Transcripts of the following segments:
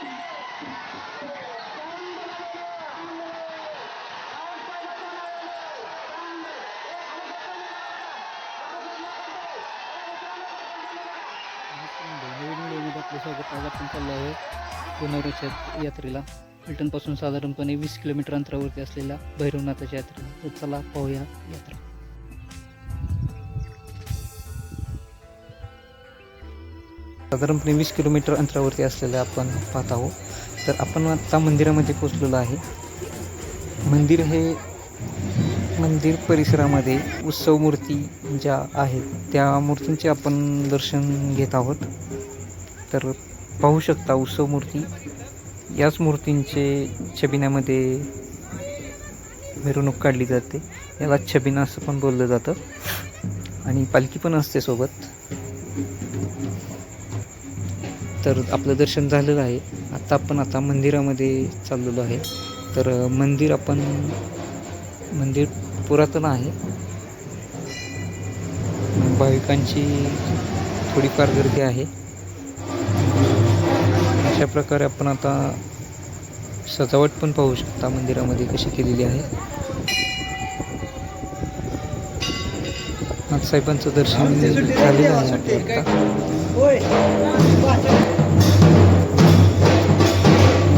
नवीन आपलं स्वागत आज आपण चाललो आहे पुनवऱ्याच्या यात्रेला. फलटणपासून साधारणपणे वीस किलोमीटर अंतरावरती असलेल्या भैरवनाथाच्या यात्रेला. तर चला पाहूया यात्रा. साधारणपणे वीस किलोमीटर अंतरावरती असलेल्या आपण पाहत आहोत. तर आपण आता मंदिरामध्ये पोचलेलो आहे. मंदिर हे मंदिर परिसरामध्ये उत्सव मूर्ती ज्या आहेत त्या मूर्तींचे आपण दर्शन घेत आहोत. तर पाहू शकता उत्सव मूर्ती. याच मूर्तींचे छबिन्यामध्ये मिरवणूक काढली जाते. याला छबिना असं पण बोललं जातं. आणि पालखी पण असते सोबत. तर आपलं दर्शन झालेलं आहे. आता आपण आता मंदिरामध्ये चाललेलो आहे. तर मंदिर आपण मंदिर पुरातन आहे. भाविकांची थोडीफार गर्दी आहे. अशा प्रकारे आपण आता सजावट पण पाहू शकता मंदिरामध्ये कशी केलेली आहे. नाथसाहेबांचं दर्शन झालेलं आहे आता.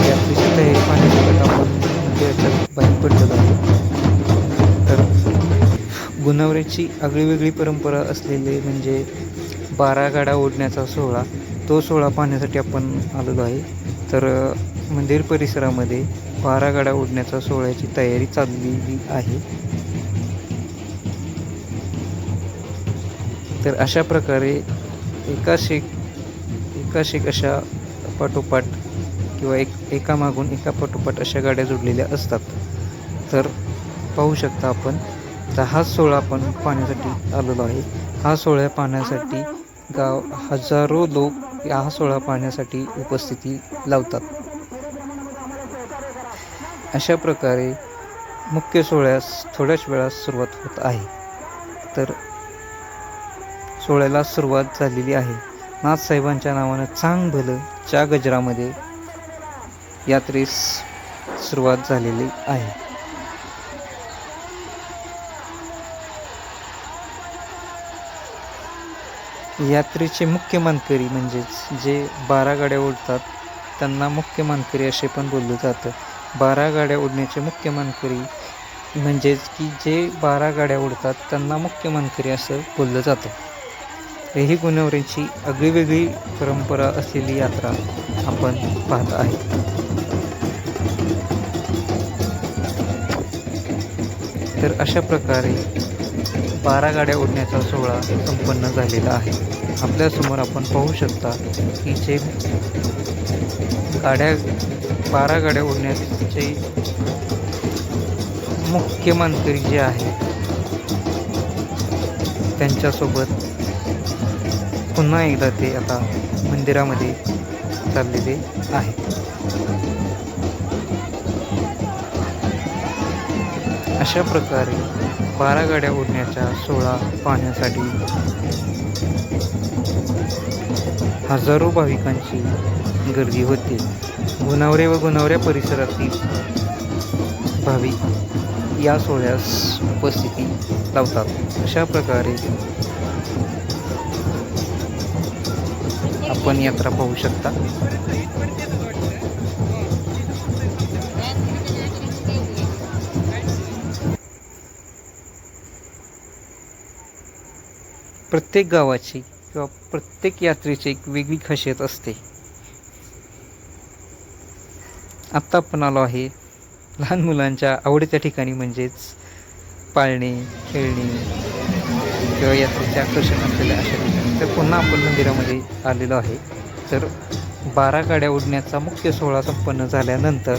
यात्रेची तयारी पाहण्यासाठी आपण म्हणजे मंदिराच्या बाहेर पडलेलो आहे तर गुणवऱ्याची आगळीवेगळी परंपरा असलेले म्हणजे बारा गाडा ओढण्याचा सोहळा तो सोहळा पाहण्यासाठी आपण आलेलो आहे. तर मंदिर परिसरामध्ये बारा गाडा ओढण्याचा सोहळ्याची तयारी चाललेली आहे. तर अशा प्रकारे एकाशी एकाशी अशा पाठोपाठ किंवा एक एकामागून एका पाठोपाठ अशा गाड्या जोडलेल्या असतात. तर पाहू शकता आपण तर हा सोहळा आपण पाहण्यासाठी आलेलो आहे. हा सोहळा पाहण्यासाठी गाव हजारो लोक हा सोहळा पाहण्यासाठी उपस्थिती लावतात. अशा प्रकारे मुख्य सोहळ्यास थोड्याच वेळात सुरुवात होत आहे. तर सोहळ्याला सुरुवात झालेली आहे. नाथसाहेबांच्या नावानं चांग भलं च्या गजरामध्ये यात्रेस सुरुवात झालेली आहे. यात्रेचे मुख्य मानकरी म्हणजेच जे बारा गाड्या ओढतात त्यांना मुख्य मानकरी असे पण बोललं जातं. बारा गाड्या ओढण्याचे मुख्य मानकरी म्हणजेच की जे बारा गाड्या ओढतात त्यांना मुख्य मानकरी असं बोललं जातं. ही गुणवऱ्यांची आगळीवेगळी परंपरा असलेली यात्रा आपण पाहत आहे. तर अशा प्रकारे बारा गाड्या ओढण्याचा सोहळा संपन्न झालेला आहे. आपल्यासमोर आपण पाहू शकता की जे गाड्या बारा गाड्या ओढण्याचे मुख्य मानकरी जे आहेत त्यांच्यासोबत पुन्हा एकदा ते आता मंदिरामध्ये चाललेले आहे. अशा प्रकारे बारा गाड्या ओढण्याचा सोहळा पाहण्यासाठी हजारो भाविकांची गर्दी होते. गुणावरे व गुणावऱ्या परिसरातील भाविक या सोहळ्यास उपस्थिती लावतात. अशा प्रकारे आपण यात्रा पाहू शकता. प्रत्येक गावाची किंवा प्रत्येक यात्रेची एक वेगळी खासियत असते. आत्ता आपण आलो आहे लहान मुलांच्या आवडीच्या ठिकाणी म्हणजेच पाळणे खेळणे किंवा यात्रेचे आकर्षण असलेल्या अशा ठिकाणी तर पुन्हा आपण मंदिरामध्ये आलेलो आहे. तर बारा गाड्या उडण्याचा मुख्य सोहळा संपन्न झाल्यानंतर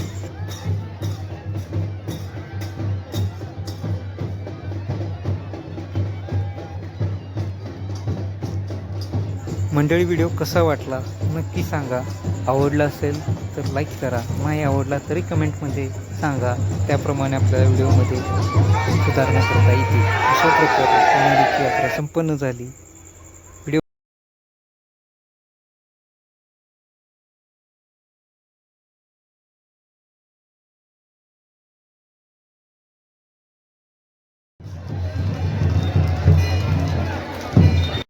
मंडळी व्हिडिओ कसा वाटला नक्की सांगा. आवडला असेल तर लाईक करा. नाही आवडला तरी कमेंटमध्ये सांगा. त्याप्रमाणे आपल्या व्हिडिओमध्ये सुधारणा करता येते अशा प्रकारे यात्रा संपन्न झाली.